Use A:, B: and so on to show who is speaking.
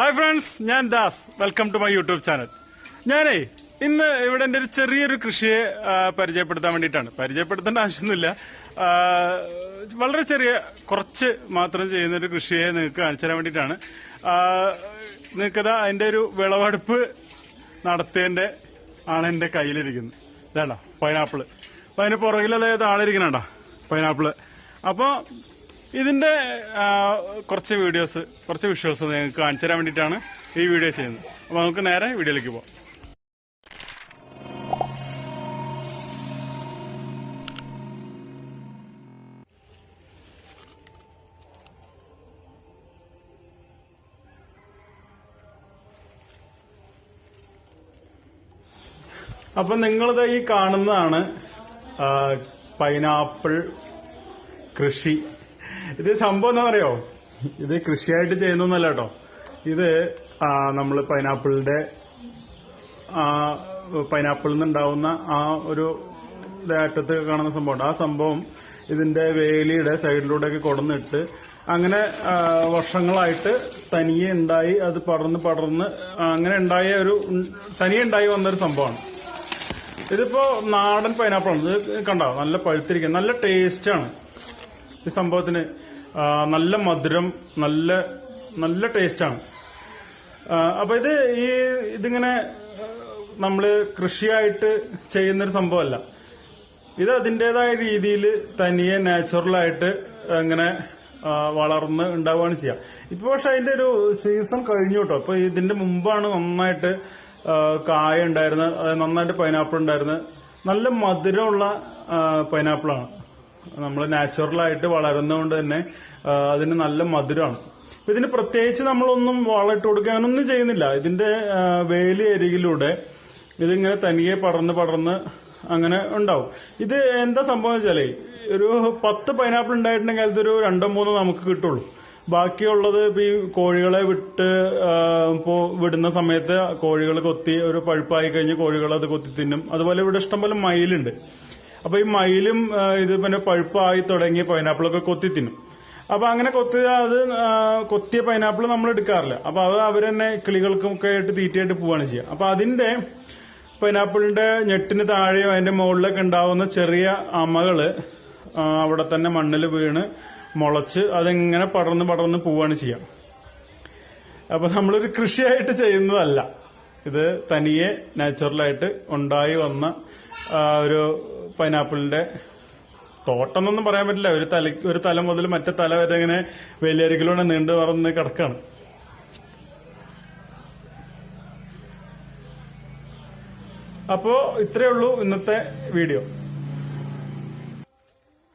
A: Hi friends ഞാൻ Das. Welcome to my YouTube channel ഞാനേ ഇന്ന് ഇവിടെ എന്റെ ഒരു ചെറിയൊരു കൃഷിയെ പരിചയപ്പെടുത്താൻ വേണ്ടിയിട്ടാണ്. പരിചയപ്പെടുത്തേണ്ട ആവശ്യമൊന്നുമില്ല. വളരെ ചെറിയ കുറച്ച് മാത്രം ചെയ്യുന്ന ഒരു കൃഷിയെ നിങ്ങൾക്ക് കാണിച്ചു തരാൻ വേണ്ടിയിട്ടാണ്. നിങ്ങൾക്കത് അതിന്റെ ഒരു വിളവെടുപ്പ് നടത്തേണ്ട ആണ് എന്റെ കയ്യിലിരിക്കുന്നത്. ഇതാണ്ടാ പൈനാപ്പിൾ അപ്പം അതിന് പുറകിലത് ആളിരിക്കണണ്ട പൈനാപ്പിൾ അപ്പോൾ ഇതിന്റെ കുറച്ച് വീഡിയോസ് കുറച്ച് വിഷ്വൽസ് നിങ്ങൾക്ക് കാണിച്ചു തരാൻ വേണ്ടിയിട്ടാണ് ഈ വീഡിയോ ചെയ്യുന്നത്. അപ്പോൾ നമുക്ക് നേരെ വീഡിയോയിലേക്ക് പോകാം അപ്പൊ നിങ്ങളിത് ഈ കാണുന്നതാണ് പൈനാപ്പിൾ കൃഷി ഇത് സംഭവം എന്താണെന്നറിയോ ഇത് കൃഷിയായിട്ട് ചെയ്യുന്നൊന്നല്ല കേട്ടോ. ഇത് നമ്മൾ പൈനാപ്പിളിന്റെ പൈനാപ്പിളിൽ നിന്നുണ്ടാവുന്ന ആ ഒരു അറ്റത്ത് കാണുന്ന സംഭവം ആ സംഭവം ഇതിന്റെ വേലിയുടെ സൈഡിലൂടെ ഒക്കെ കൊടന്നിട്ട് അങ്ങനെ വർഷങ്ങളായിട്ട് തനിയെ ഉണ്ടായി അത് പടർന്ന് പടർന്ന് അങ്ങനെ ഉണ്ടായ ഒരു തനിയെ ഉണ്ടായി വന്നൊരു സംഭവമാണ്. ഇതിപ്പോ നാടൻ പൈനാപ്പിൾ ആണ് ഇത് കണ്ടോ? നല്ല പഴുത്തിരിക്കുന്നത് നല്ല ടേസ്റ്റ് ആണ്. ഈ സംഭവത്തിന് നല്ല മധുരം നല്ല നല്ല ടേസ്റ്റാണ് അപ്പൊ ഇത് ഈ ഇതിങ്ങനെ നമ്മൾ കൃഷിയായിട്ട് ചെയ്യുന്നൊരു സംഭവമല്ല. ഇത് അതിന്റെതായ രീതിയിൽ തനിയെ നാച്ചുറലായിട്ട് അങ്ങനെ വളർന്ന് ഉണ്ടാവുകയാണ് ചെയ്യുക ഇപ്പൊ പക്ഷെ അതിന്റെ ഒരു സീസൺ കഴിഞ്ഞു കേട്ടോ. അപ്പോൾ ഇതിന്റെ മുമ്പാണ് നന്നായിട്ട് കായ ഉണ്ടായിരുന്നത് നന്നായിട്ട് പൈനാപ്പിൾ ഉണ്ടായിരുന്നത്. നല്ല മധുരമുള്ള പൈനാപ്പിളാണ് നമ്മൾ നാച്ചുറലായിട്ട് വളരുന്നതുകൊണ്ട് തന്നെ അതിന് നല്ല മധുരമാണ് ഇതിന് പ്രത്യേകിച്ച് നമ്മളൊന്നും വളമിട്ട് കൊടുക്കുക അങ്ങനൊന്നും ചെയ്യുന്നില്ല. ഇതിന്റെ വേലി അരികിലൂടെ ഇതിങ്ങനെ തനിയെ പടർന്ന് പടർന്ന് അങ്ങനെ ഉണ്ടാവും. ഇത് എന്താ സംഭവം വെച്ചാലേ ഒരു പത്ത് പൈനാപ്പിൾ ഉണ്ടായിട്ടുണ്ടെങ്കിൽ ഒരു രണ്ടോ മൂന്നോ നമുക്ക് കിട്ടുള്ളൂ. ബാക്കിയുള്ളത് ഇപ്പൊ ഈ കോഴികളെ വിട്ട് ഇപ്പോ വിടുന്ന സമയത്ത് കോഴികൾ കൊത്തി ഒരു പഴുപ്പായി കഴിഞ്ഞ് കോഴികൾ അത് കൊത്തി തിന്നും. അതുപോലെ ഇവിടെ ഇഷ്ടംപോലെ മയിലുണ്ട്. അപ്പൊ ഈ മയിലും ഇത് പിന്നെ പഴുപ്പായി തുടങ്ങിയ പൈനാപ്പിളൊക്കെ കൊത്തി തിന്നും. അപ്പൊ അങ്ങനെ കൊത്തിയ അത് കൊത്തിയ പൈനാപ്പിൾ നമ്മൾ എടുക്കാറില്ല. അപ്പൊ അത് അവർ തന്നെ കിളികൾക്കൊക്കെ ആയിട്ട് തീറ്റയായിട്ട് പോവാണ് ചെയ്യുക അപ്പൊ അതിന്റെ പൈനാപ്പിളിന്റെ ഞെട്ടിന് താഴെയും അതിന്റെ മുകളിലൊക്കെ ഉണ്ടാവുന്ന ചെറിയ അമകൾ അവിടെ തന്നെ മണ്ണിൽ വീണ് മുളച്ച് അതിങ്ങനെ പടർന്ന് പടർന്ന് പോവാണ് ചെയ്യുക അപ്പൊ നമ്മളൊരു കൃഷിയായിട്ട് ചെയ്യുന്നതല്ല. ഇത് തനിയെ നാച്ചുറലായിട്ട് ഉണ്ടായി വന്ന ഒരു പൈനാപ്പിളിന്റെ തോട്ടം എന്നൊന്നും പറയാൻ പറ്റില്ല. ഒരു തല ഒരു തല മുതൽ മറ്റേ തല വരെ ഇങ്ങനെ വേലിയരികിലൂടെ നീണ്ടു പറന്ന് കിടക്കാണ്. അപ്പോൾ ഇത്രയേ ഉള്ളൂ ഇന്നത്തെ വീഡിയോ